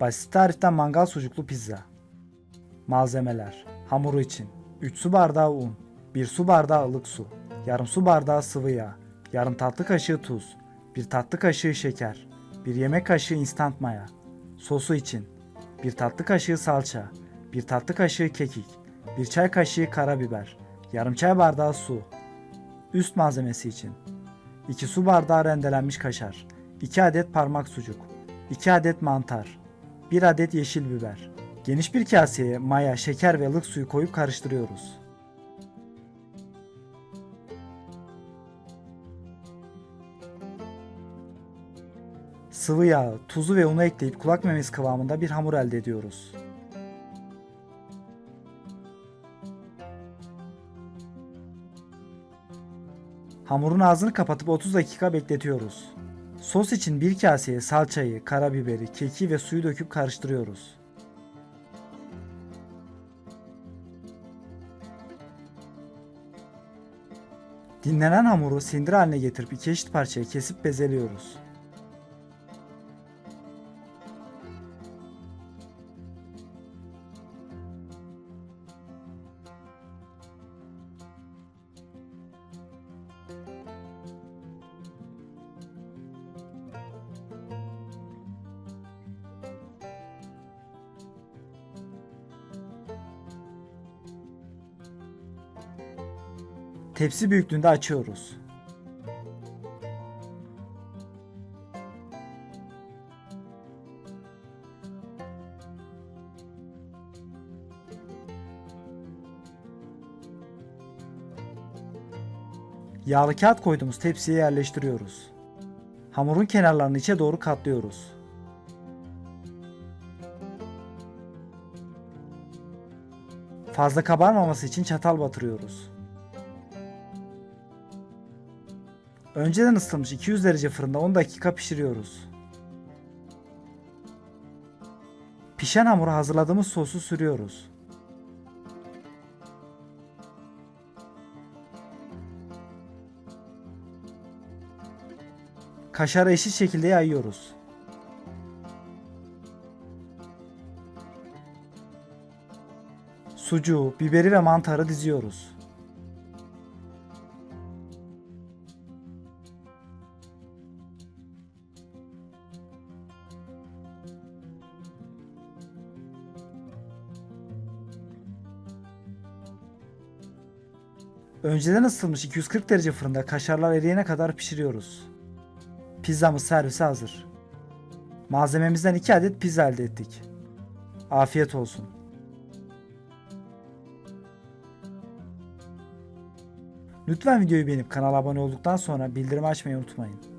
Basit tariften mangal sucuklu pizza. Malzemeler. Hamuru için 3 su bardağı un, 1 su bardağı ılık su, yarım su bardağı sıvı yağ, yarım tatlı kaşığı tuz, 1 tatlı kaşığı şeker, 1 yemek kaşığı instant maya. Sosu için 1 tatlı kaşığı salça, 1 tatlı kaşığı kekik, 1 çay kaşığı karabiber, yarım çay bardağı su. Üst malzemesi için 2 su bardağı rendelenmiş kaşar, 2 adet parmak sucuk, 2 adet mantar, 1 adet yeşil biber. Geniş bir kaseye maya, şeker ve ılık suyu koyup karıştırıyoruz. Sıvı yağı, tuzu ve unu ekleyip kulak memesi kıvamında bir hamur elde ediyoruz. Hamurun ağzını kapatıp 30 dakika bekletiyoruz. Sos için bir kaseye salçayı, karabiberi, keki ve suyu döküp karıştırıyoruz. Dinlenen hamuru sindir haline getirip iki eşit parçaya kesip bezeliyoruz. Tepsi büyüklüğünde açıyoruz. Yağlı kağıt koyduğumuz tepsiye yerleştiriyoruz. Hamurun kenarlarını içe doğru katlıyoruz. Fazla kabarmaması için çatal batırıyoruz. Önceden ısıtılmış 200 derece fırında 10 dakika pişiriyoruz. Pişen hamura hazırladığımız sosu sürüyoruz. Kaşarı eşit şekilde yayıyoruz. Sucuğu, biberi ve mantarı diziyoruz. Önceden ısıtılmış 240 derece fırında kaşarlar eriyene kadar pişiriyoruz. Pizzamız servise hazır. Malzememizden 2 adet pizza elde ettik. Afiyet olsun. Lütfen videoyu beğenip kanala abone olduktan sonra bildirim açmayı unutmayın.